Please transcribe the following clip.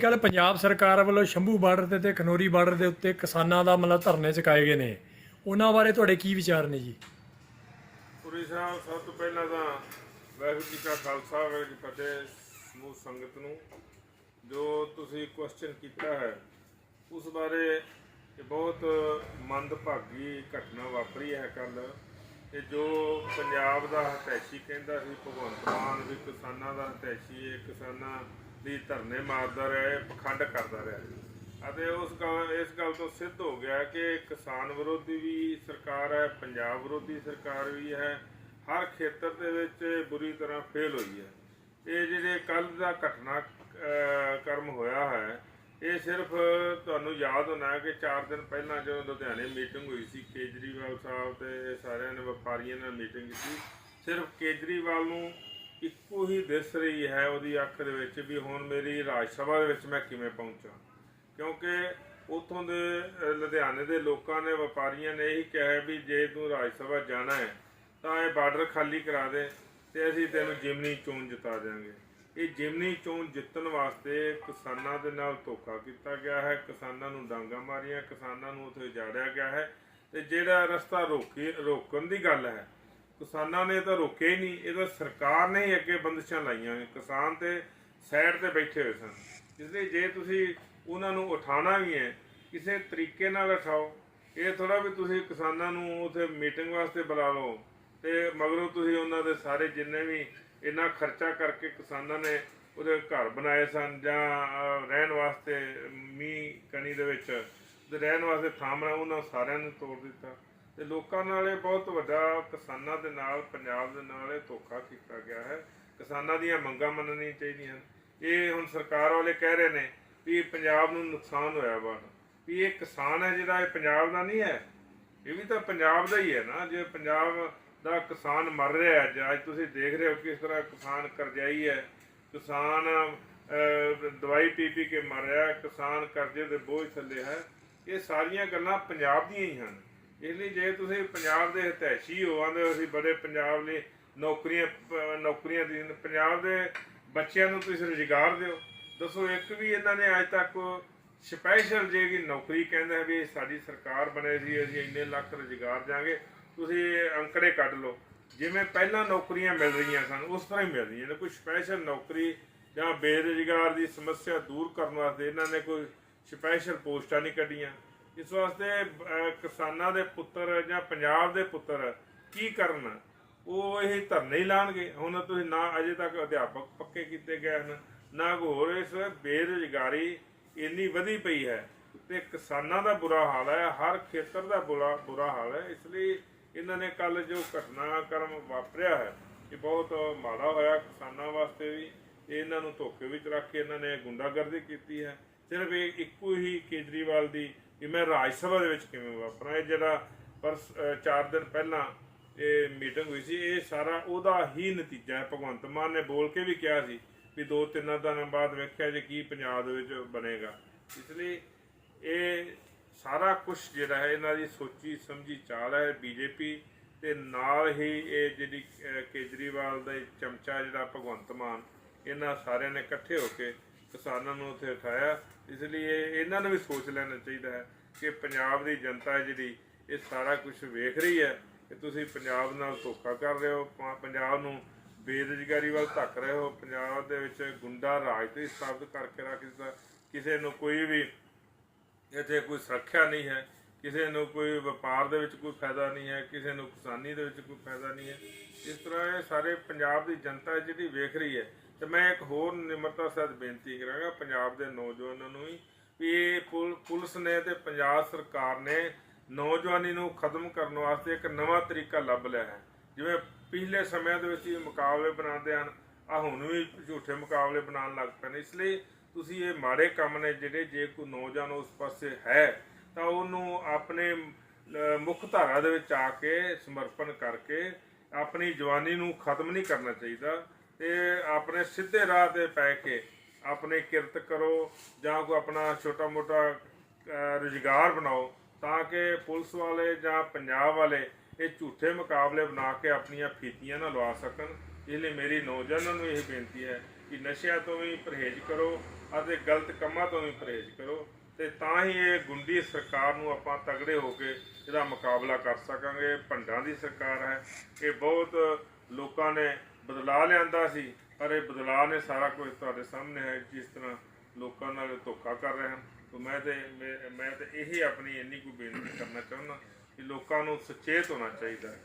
ਕੱਲ ਪੰਜਾਬ ਸਰਕਾਰ ਵੱਲੋਂ ਸ਼ੰਭੂ ਬਾਰਡਰ ਤੇ ਤੇ ਖਨੋਰੀ ਬਾਰਡਰ ਦੇ ਉੱਤੇ ਕਿਸਾਨਾਂ ਦਾ ਮਤਲਬ ਧਰਨੇ ਚੁਕਾਏ ਗਏ ਨੇ। ਉਹਨਾਂ ਬਾਰੇ ਤੁਹਾਡੇ ਕੀ ਵਿਚਾਰ ਨੇ ਜੀ? ਪੁਰੀ ਸਾਹਿਬ, ਸਭ ਤੋਂ ਪਹਿਲਾਂ ਤਾਂ ਵਾਹਿਗੁਰੂ ਜੀ ਕਾ ਖਾਲਸਾ, ਵਾਹਿਗੁਰੂ ਜੀ ਫਤਿਹ, ਸਮੂਹ ਸੰਗਤ ਨੂੰ। ਜੋ ਤੁਸੀਂ ਕੁਐਸਚਨ ਕੀਤਾ ਹੈ, ਉਸ ਬਾਰੇ ਇਹ ਬਹੁਤ ਮੰਦਭਾਗੀ ਘਟਨਾ ਵਾਪਰੀ ਹੈ ਕੱਲ ਤੇ ਜੋ ਪੰਜਾਬ ਦਾ ਹਤੈਸ਼ੀ ਕਹਿੰਦਾ ਸੀ, ਭਗਵੰਤ ਮਾਨ ਵੀ ਕਿਸਾਨਾਂ ਦਾ ਹਤੈਸ਼ੀ ਹੈ, ਕਿਸਾਨਾਂ ਦੀ ਧਰਨੇ ਮਾਰਦਾ ਰਿਹਾ ਹੈ ਪਖੰਡ ਕਰਦਾ ਰਿਹਾ। ਅਤੇ ਉਸ ਗੱਲ, ਇਸ ਗੱਲ ਤੋਂ ਸਿੱਧ ਹੋ ਗਿਆ ਕਿ ਕਿਸਾਨ ਵਿਰੋਧੀ ਵੀ ਸਰਕਾਰ ਹੈ, ਪੰਜਾਬ ਵਿਰੋਧੀ ਸਰਕਾਰ ਵੀ ਹੈ, ਹਰ ਖੇਤਰ ਦੇ ਵਿੱਚ ਬੁਰੀ ਤਰ੍ਹਾਂ ਫੇਲ ਹੋਈ ਹੈ। ਇਹ ਜਿਹੜੇ ਕੱਲ ਦਾ ਘਟਨਾ ਕਰਮ ਹੋਇਆ ਹੈ, ਇਹ ਸਿਰਫ ਤੁਹਾਨੂੰ ਯਾਦ ਹੋਣਾ ਕਿ 4 ਦਿਨ ਪਹਿਲਾਂ ਜਦੋਂ ਲੁਧਿਆਣੇ ਮੀਟਿੰਗ ਹੋਈ ਸੀ, ਕੇਜਰੀਵਾਲ ਸਾਹਿਬ ਤੇ ਸਾਰਿਆਂ ਨੇ, ਵਪਾਰੀਆਂ ਨਾਲ ਮੀਟਿੰਗ ਕੀਤੀ, ਸਿਰਫ ਕੇਜਰੀਵਾਲ ਨੂੰ ਇੱਕੋ ਹੀ ਦਿਸ ਰਹੀ ਹੈ ਉਹਦੀ ਅੱਖ ਦੇ ਵਿੱਚ ਵੀ ਹੁਣ ਮੇਰੀ ਰਾਜ ਸਭਾ ਦੇ ਵਿੱਚ ਮੈਂ ਕਿਵੇਂ ਪਹੁੰਚਾਂ। ਕਿਉਂਕਿ ਉਥੋਂ ਦੇ ਲੁਧਿਆਣੇ ਦੇ ਲੋਕਾਂ ਨੇ, ਵਪਾਰੀਆਂ ਨੇ ਇਹੀ ਕਿਹਾ ਹੈ ਵੀ ਜੇ ਤੂੰ ਰਾਜ ਸਭਾ ਜਾਣਾ ਹੈ, ਤਾਂ ਇਹ ਬਾਰਡਰ ਖਾਲੀ ਕਰਾ ਦੇ ਤੇ ਅਸੀਂ ਤੈਨੂੰ ਜਿਮਨੀ ਚੋਣ ਜਿਤਾ ਦੇਵਾਂਗੇ ਇਹ ਜਿਮਨੀ ਚੋਣ ਜਿੱਤਣ ਵਾਸਤੇ ਕਿਸਾਨਾਂ ਦੇ ਨਾਲ ਧੋਖਾ ਕੀਤਾ ਗਿਆ ਹੈ, ਕਿਸਾਨਾਂ ਨੂੰ ਡਾਂਗਾ ਮਾਰੀਆਂ, ਕਿਸਾਨਾਂ ਨੂੰ ਉੱਥੇ ਉਜਾੜਿਆ ਗਿਆ ਹੈ ਤੇ ਜਿਹੜਾ ਰਸਤਾ ਰੋਕੀ, ਰੋਕਣ ਦੀ ਗੱਲ ਹੈ ਕਿਸਾਨਾਂ ਨੇ ਤਾਂ ਰੋਕਿਆ ਹੀ ਨਹੀਂ, ਇਹ ਤਾਂ ਸਰਕਾਰ ਨੇ ਹੀ ਅੱਗੇ ਬੰਦਸ਼ਾਂ ਲਾਈਆਂ ਨੇ। ਕਿਸਾਨ ਤੇ ਸਾਈਡ ਤੇ ਬੈਠੇ ਹੋਏ ਸਨ। ਇਸ ਲਈ ਜੇ ਤੁਸੀਂ ਉਹਨਾਂ ਨੂੰ ਉਠਾਉਣਾ ਵੀ ਹੈ, ਕਿਸੇ ਤਰੀਕੇ ਨਾਲ ਉਠਾਓ। ਇਹ ਥੋੜਾ ਵੀ ਤੁਸੀਂ ਕਿਸਾਨਾਂ ਨੂੰ ਉਥੇ ਮੀਟਿੰਗ ਵਾਸਤੇ ਬੁਲਾ ਲਓ ਤੇ ਮਗਰੋਂ ਤੁਸੀਂ ਉਹਨਾਂ ਦੇ ਸਾਰੇ ਜਿੰਨੇ ਵੀ ਇੰਨਾ ਖਰਚਾ ਕਰਕੇ ਕਿਸਾਨਾਂ ਨੇ ਉਹਦੇ ਘਰ ਬਣਾਏ ਸਨ ਜਾਂ ਰਹਿਣ ਵਾਸਤੇ ਮੀਂਹ ਕਣੀ ਦੇ ਵਿੱਚ, ਤੇ ਰਹਿਣ ਵਾਸਤੇ ਥਾਂ ਬਣਾ ਉਹਨਾਂ ਸਾਰਿਆਂ ਨੂੰ ਤੋੜ ਦਿੱਤਾ। ਤੇ ਲੋਕਾਂ ਨਾਲ ਇਹ ਬਹੁਤ ਵੱਡਾ ਕਿਸਾਨਾਂ ਦੇ ਨਾਲ, ਪੰਜਾਬ ਦੇ ਨਾਲ ਇਹ ਧੋਖਾ ਕੀਤਾ ਗਿਆ ਹੈ। ਕਿਸਾਨਾਂ ਦੀਆਂ ਮੰਗਾਂ ਮੰਨਣੀਆਂ ਚਾਹੀਦੀਆਂ। ਹਨ ਇਹ ਹੁਣ ਸਰਕਾਰ ਵਾਲੇ ਕਹਿ ਰਹੇ ਨੇ ਵੀ ਪੰਜਾਬ ਨੂੰ ਨੁਕਸਾਨ ਹੋਇਆ ਵਾ। ਵੀ ਇਹ ਕਿਸਾਨ ਹੈ ਜਿਹੜਾ, ਇਹ ਪੰਜਾਬ ਦਾ ਨਹੀਂ ਹੈ। ਇਹ ਵੀ ਤਾਂ ਪੰਜਾਬ ਦਾ ਹੀ ਹੈ ਨਾ। ਜੇ ਪੰਜਾਬ ਦਾ ਕਿਸਾਨ ਮਰ ਰਿਹਾ ਹੈ ਅੱਜ ਤੁਸੀਂ ਦੇਖ ਰਹੇ ਹੋ ਕਿਸ ਤਰ੍ਹਾਂ ਕਿਸਾਨ ਕਰਜ਼ਾਈ ਹੈ। ਕਿਸਾਨ ਦਵਾਈ ਪੀ ਪੀ ਕੇ ਮਰ ਰਿਹਾ ਕਿਸਾਨ ਕਰਜ਼ੇ ਦੇ ਬੋਝ ਥੱਲੇ ਹੈ। ਇਹ ਸਾਰੀਆਂ ਗੱਲਾਂ ਪੰਜਾਬ ਦੀਆਂ ਹੀ ਹਨ। ਇਸ ਲਈ ਜੇ ਤੁਸੀਂ ਪੰਜਾਬ ਦੇ ਹਿਤੈਸ਼ੀ ਹੋ, ਆਂਦੇ ਹੋ ਅਸੀਂ ਬੜੇ ਪੰਜਾਬ ਲਈ ਨੌਕਰੀਆਂ ਪ- ਨੌਕਰੀਆਂ ਦੀ, ਪੰਜਾਬ ਦੇ ਬੱਚਿਆਂ ਨੂੰ ਤੁਸੀਂ ਰੁਜ਼ਗਾਰ ਦਿਓ। ਦੱਸੋ, ਇੱਕ ਵੀ ਇਹਨਾਂ ਨੇ ਅੱਜ ਤੱਕ ਸਪੈਸ਼ਲ ਜੇ ਕਿ ਨੌਕਰੀ ਕਹਿੰਦਾ ਹੈ ਵੀ ਇਹ ਸਾਡੀ ਸਰਕਾਰ ਬਣੇ ਸੀ, ਅਸੀਂ ਇੰਨੇ ਲੱਖ ਰੁਜ਼ਗਾਰ ਦਿਆਂਗੇ, ਤੁਸੀਂ ਇਹ ਅੰਕੜੇ ਕੱਢ ਲਓ। ਜਿਵੇਂ ਪਹਿਲਾਂ ਨੌਕਰੀਆਂ ਮਿਲ ਰਹੀਆਂ ਸਨ, ਉਸ ਤਰ੍ਹਾਂ ਹੀ ਮਿਲ ਰਹੀਆਂ ਨੇ। ਕੋਈ ਸਪੈਸ਼ਲ ਨੌਕਰੀ ਜਾਂ ਬੇਰੁਜ਼ਗਾਰ ਦੀ ਸਮੱਸਿਆ ਦੂਰ ਕਰਨ ਵਾਸਤੇ ਇਹਨਾਂ ਨੇ ਕੋਈ ਸਪੈਸ਼ਲ ਪੋਸਟਾਂ ਨਹੀਂ ਕੱਢੀਆਂ। ਇਸ ਵਾਸਤੇ ਕਿਸਾਨਾਂ ਦੇ ਪੁੱਤਰ ਜਾਂ ਪੰਜਾਬ ਦੇ ਪੁੱਤਰ ਕੀ ਕਰਨ? ਉਹ ਇਹ ਧਰਨੇ ਹੀ ਲਾਣਗੇ। ਹੁਣ ਤੁਸੀਂ ਨਾ ਅਜੇ ਤੱਕ ਅਧਿਆਪਕ ਪੱਕੇ ਕੀਤੇ ਗਏ ਹਨ, ਨਾ ਹੋਰ ਇਸ ਬੇਰੁਜ਼ਗਾਰੀ ਇੰਨੀ ਵਧੀ ਪਈ ਹੈ ਤੇ ਕਿਸਾਨਾਂ ਦਾ ਬੁਰਾ ਹਾਲ ਹੈ, ਹਰ ਖੇਤਰ ਦਾ ਬੁਰਾ ਬੁਰਾ ਹਾਲ ਹੈ। ਇਸ ਲਈ ਇਹਨਾਂ ਨੇ ਕੱਲ ਜੋ ਘਟਨਾਕ੍ਰਮ ਵਾਪਰਿਆ ਹੈ, ਇਹ ਬਹੁਤ ਮਾੜਾ ਹੋਇਆ ਕਿਸਾਨਾਂ ਵਾਸਤੇ ਵੀ। ਇਹਨਾਂ ਨੂੰ ਧੋਖੇ ਵਿੱਚ ਰੱਖ ਕੇ ਇਹਨਾਂ ਨੇ ਗੁੰਡਾਗਰਦੀ ਕੀਤੀ ਹੈ। ਸਿਰਫ ਇਹ ਇੱਕੋ ਹੀ ਕੇਜਰੀਵਾਲ ਦੀ ਕਿ ਮੈਂ ਰਾਜ ਸਭਾ ਦੇ ਵਿੱਚ ਕਿਵੇਂ ਵਾਪਰਾਂ, ਇਹ ਜਿਹੜਾ ਪਰ 4 ਦਿਨ ਪਹਿਲਾਂ ਇਹ ਮੀਟਿੰਗ ਹੋਈ ਸੀ, ਇਹ ਸਾਰਾ ਉਹਦਾ ਹੀ ਨਤੀਜਾ ਹੈ। ਭਗਵੰਤ ਮਾਨ ਨੇ ਬੋਲ ਕੇ ਵੀ ਕਿਹਾ ਸੀ ਵੀ ਦੋ ਤਿੰਨ ਦਿਨਾਂ ਬਾਅਦ ਵੇਖਿਆ ਜੇ ਕੀ ਪੰਜਾਬ ਦੇ ਵਿੱਚ ਬਣੇਗਾ। ਇਸ ਲਈ ਇਹ ਸਾਰਾ ਕੁਝ ਜਿਹੜਾ ਹੈ, ਇਹਨਾਂ ਦੀ ਸੋਚੀ ਸਮਝੀ ਚਾਲ ਹੈ ਬੀਜੇਪੀ ਤੇ ਨਾਲ ਹੀ ਇਹ ਜਿਹੜੀ ਕੇਜਰੀਵਾਲ ਦਾ ਚਮਚਾ ਜਿਹੜਾ ਭਗਵੰਤ ਮਾਨ, ਇਹਨਾਂ ਸਾਰਿਆਂ ਨੇ ਇਕੱਠੇ ਹੋ ਕੇ ਕਿਸਾਨਾਂ ਨੂੰ ਉੱਥੇ ਉਠਾਇਆ। ਇਸ ਲਈ ਇਹ ਇਹਨਾਂ ਨੂੰ ਵੀ ਸੋਚ ਲੈਣਾ ਚਾਹੀਦਾ ਹੈ ਕਿ ਪੰਜਾਬ ਦੀ ਜਨਤਾ ਜਿਹੜੀ, ਇਹ ਸਾਰਾ ਕੁਝ ਵੇਖ ਰਹੀ ਹੈ ਕਿ ਤੁਸੀਂ ਪੰਜਾਬ ਨਾਲ ਧੋਖਾ ਕਰ ਰਹੇ ਹੋ ਪੰਜਾਬ ਨੂੰ ਬੇਰੁਜ਼ਗਾਰੀ ਵੱਲ ਧੱਕ ਰਹੇ ਹੋ, ਪੰਜਾਬ ਦੇ ਵਿੱਚ ਗੁੰਡਾ ਰਾਜ ਤੇ ਸਥਾਪਿਤ ਕਰਕੇ ਰੱਖ ਦਿੱਤਾ। ਕਿਸੇ ਨੂੰ ਕੋਈ ਵੀ ਇੱਥੇ ਕੋਈ ਸੁਰੱਖਿਆ ਨਹੀਂ ਹੈ, ਕਿਸੇ ਨੂੰ ਕੋਈ ਵਪਾਰ ਦੇ ਵਿੱਚ ਕੋਈ ਫਾਇਦਾ ਨਹੀਂ ਹੈ, ਕਿਸੇ ਨੂੰ ਕਿਸਾਨੀ ਦੇ ਵਿੱਚ ਕੋਈ ਫਾਇਦਾ ਨਹੀਂ ਹੈ। ਇਸ ਤਰ੍ਹਾਂ ਇਹ ਸਾਰੇ ਪੰਜਾਬ ਦੀ ਜਨਤਾ ਜਿਹੜੀ ਵੇਖ ਰਹੀ ਹੈ ਤੇ ਮੈਂ ਇੱਕ ਹੋਰ ਨਿਮਰਤਾ ਸਹਿਤ ਬੇਨਤੀ ਕਰਾਂਗਾ ਪੰਜਾਬ ਦੇ ਨੌਜਵਾਨਾਂ ਨੂੰ ਵੀ ਵੀ ਇਹ ਪੁਲ- ਪੁਲਿਸ ਨੇ ਤੇ ਪੰਜਾਬ ਸਰਕਾਰ ਨੇ ਨੌਜਵਾਨੀ ਨੂੰ ਖਤਮ ਕਰਨ ਵਾਸਤੇ ਇੱਕ ਨਵਾਂ ਤਰੀਕਾ ਲੱਭ ਲਿਆ ਹੈ। ਜਿਵੇਂ ਪਿਛਲੇ ਸਮਿਆਂ ਦੇ ਵਿੱਚ ਇਹ ਮੁਕਾਬਲੇ ਬਣਾਉਂਦੇ ਹਨ ਆ ਹੁਣ ਵੀ ਝੂਠੇ ਮੁਕਾਬਲੇ ਬਣਾਉਣ ਲੱਗ ਪਏ ਨੇ ਇਸ ਲਈ ਤੁਸੀਂ ਇਹ ਮਾੜੇ ਕੰਮ ਨੇ ਜਿਹੜੇ ਜੇ ਕੋਈ ਨੌਜਵਾਨ ਉਸ ਪਾਸੇ ਹੈ, ਤਾਂ ਉਹਨੂੰ ਆਪਣੇ ਮੁੱਖ ਧਾਰਾ ਦੇ ਵਿੱਚ ਆ ਕੇ ਸਮਰਪਣ ਕਰਕੇ ਆਪਣੀ ਜਵਾਨੀ ਨੂੰ ਖਤਮ ਨਹੀਂ ਕਰਨਾ ਚਾਹੀਦਾ। ਤੇ ਆਪਣੇ ਸਿੱਧੇ ਰਾਹ ਤੇ ਪੈ ਕੇ ਆਪਣੇ ਕਿਰਤ ਕਰੋ ਜਾਂ ਕੋਈ ਆਪਣਾ ਛੋਟਾ ਮੋਟਾ ਰੁਜ਼ਗਾਰ ਬਣਾਓ, ਤਾਂ ਕਿ ਪੁਲਿਸ ਵਾਲੇ ਜਾਂ ਪੰਜਾਬ ਵਾਲੇ ਇਹ ਝੂਠੇ ਮੁਕਾਬਲੇ ਬਣਾ ਕੇ ਆਪਣੀਆਂ ਫੀਤੀਆਂ ਨਾ ਲਵਾ ਸਕਣ। ਇਸ ਲਈ ਮੇਰੀ ਨੌਜਵਾਨਾਂ ਨੂੰ ਇਹ ਬੇਨਤੀ ਹੈ ਕਿ ਨਸ਼ਿਆਂ ਤੋਂ ਵੀ ਪਰਹੇਜ਼ ਕਰੋ ਅਤੇ ਗਲਤ ਕੰਮਾਂ ਤੋਂ ਵੀ ਪਰਹੇਜ਼ ਕਰੋ ਤੇ ਤਾਂ ਹੀ ਇਹ ਗੁੰਡੀ ਸਰਕਾਰ ਨੂੰ ਆਪਾਂ ਤਗੜੇ ਹੋ ਕੇ ਇਹਦਾ ਮੁਕਾਬਲਾ ਕਰ ਸਕਾਂਗੇ। ਭੰਡਾਂ ਦੀ ਸਰਕਾਰ ਹੈ। ਇਹ ਬਹੁਤ ਲੋਕਾਂ ਨੇ ਬਦਲਾਅ ਲਿਆਂਦਾ ਸੀ, ਪਰ ਇਹ ਬਦਲਾਅ ਨੇ ਸਾਰਾ ਕੁਝ ਤੁਹਾਡੇ ਸਾਹਮਣੇ ਹੈ, ਜਿਸ ਤਰ੍ਹਾਂ ਲੋਕਾਂ ਨਾਲ ਧੋਖਾ ਕਰ ਰਹੇ ਹਨ। ਤਾਂ ਮੈਂ ਤੇ, ਮੈਂ- ਮੈਂ ਤੇ ਇਹੀ ਆਪਣੀ ਇੰਨੀ ਕੁ ਬੇਨਤੀ ਕਰਨਾ ਚਾਹੁੰਦਾ ਕਿ ਲੋਕਾਂ ਨੂੰ ਸੁਚੇਤ ਹੋਣਾ ਚਾਹੀਦਾ ਹੈ।